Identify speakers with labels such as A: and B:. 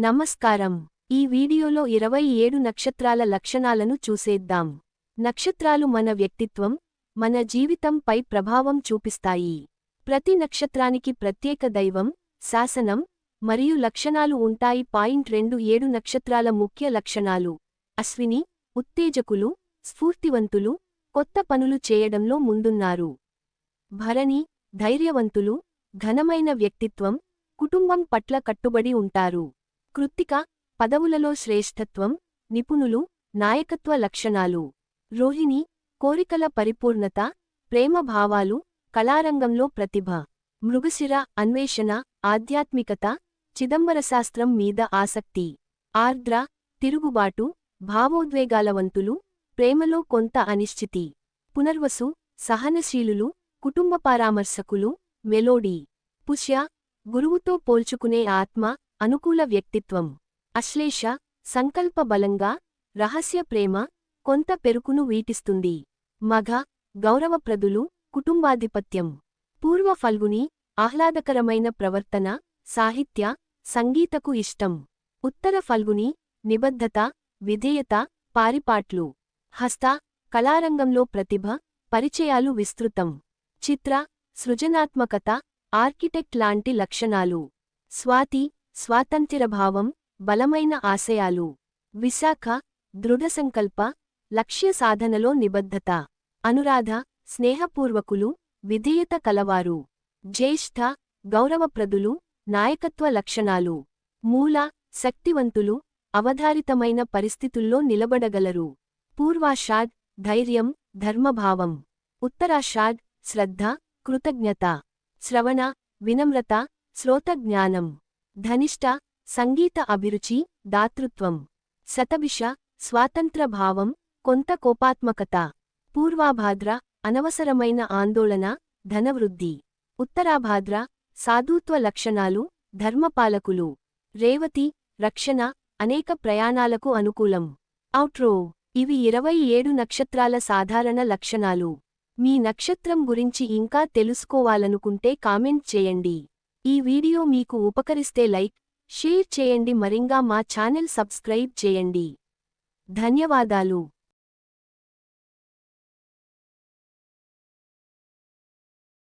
A: నమస్కారం. ఈ వీడియోలో ఇరవై ఏడు నక్షత్రాల లక్షణాలను చూసేద్దాం. నక్షత్రాలు మన వ్యక్తిత్వం మన జీవితంపై ప్రభావం చూపిస్తాయి. ప్రతి నక్షత్రానికి ప్రత్యేక దైవం శాసనం మరియు లక్షణాలు ఉంటాయి. పాయింట్ రెండు ఏడు నక్షత్రాల ముఖ్య లక్షణాలు. అశ్విని ఉత్తేజకులు స్ఫూర్తివంతులు కొత్త పనులు చేయడంలో ముందున్నారు. భరణి ధైర్యవంతులు ఘనమైన వ్యక్తిత్వం కుటుంబం పట్ల కట్టుబడి ఉంటారు. కృత్తిక పదవులలో శ్రేష్ఠత్వం నిపుణులు నాయకత్వ లక్షణాలు. రోహిణి కోరికల పరిపూర్ణత ప్రేమ భావాలు కళారంగంలో ప్రతిభ. మృగశిర అన్వేషణ ఆధ్యాత్మికత చిదంబరశాస్త్రం మీద ఆసక్తి. ఆర్ద్ర తిరుగుబాటు భావోద్వేగాలవంతులు ప్రేమలో కొంత అనిశ్చితి. పునర్వసు సహనశీలులు కుటుంబ పరామర్శకులు మెలోడీ. పుష్య గురువుతో పోల్చుకునే ఆత్మ అనుకూల వ్యక్తిత్వం. అశ్లేష సంకల్ప బలంగా రహస్య ప్రేమ కొంత పెరుకును వీటిస్తుంది. మఘ గౌరవప్రదులు కుటుంబాధిపత్యం. పూర్వ ఫల్గుని ఆహ్లాదకరమైన ప్రవర్తన సాహిత్య సంగీతకు ఇష్టం. ఉత్తర ఫల్గుని నిబద్ధత విధేయత పారిపాట్లు. హస్త కళారంగంలో ప్రతిభ పరిచయాలు విస్తృతం. చిత్ర సృజనాత్మకత ఆర్కిటెక్ట్ లాంటి లక్షణాలు. స్వాతి స్వాతంత్ర్యభావం బలమైన ఆశయాలు. విశాఖ దృఢసంకల్ప లక్ష్య సాధనలో నిబద్ధత. అనురాధ స్నేహపూర్వకులు విధేయత కలవారు. జ్యేష్ఠ గౌరవప్రదులు నాయకత్వ లక్షణాలు. మూల శక్తివంతులు అవధారితమైన పరిస్థితుల్లో నిలబడగలరు. పూర్వాషాడ్ ధైర్యం ధర్మభావం. ఉత్తరాషాడ్ శ్రద్ధ కృతజ్ఞత. శ్రవణ వినమ్రత శ్రోతజ్ఞానం. ధనిష్ట సంగీత అభిరుచి దాతృత్వం. శతభిష స్వాతంత్రభావం కొంత కోపాత్మకత. పూర్వాభాద్ర అనవసరమైన ఆందోళన ధనవృద్ధి. ఉత్తరాభాద్ర సాధుత్వ లక్షణాలు ధర్మపాలకులు. రేవతి రక్షణ అనేక ప్రయాణాలకు అనుకూలం. ఔట్రో ఇవి ఇరవై ఏడు నక్షత్రాల సాధారణ లక్షణాలు. మీ నక్షత్రం గురించి ఇంకా తెలుసుకోవాలనుకుంటే కామెంట్ చేయండి. ఈ వీడియో మీకు ఉపకరిస్తే లైక్ షేర్ చేయండి మరింగా మా ఛానల్ సబ్స్క్రైబ్ చేయండి. ధన్యవాదాలు.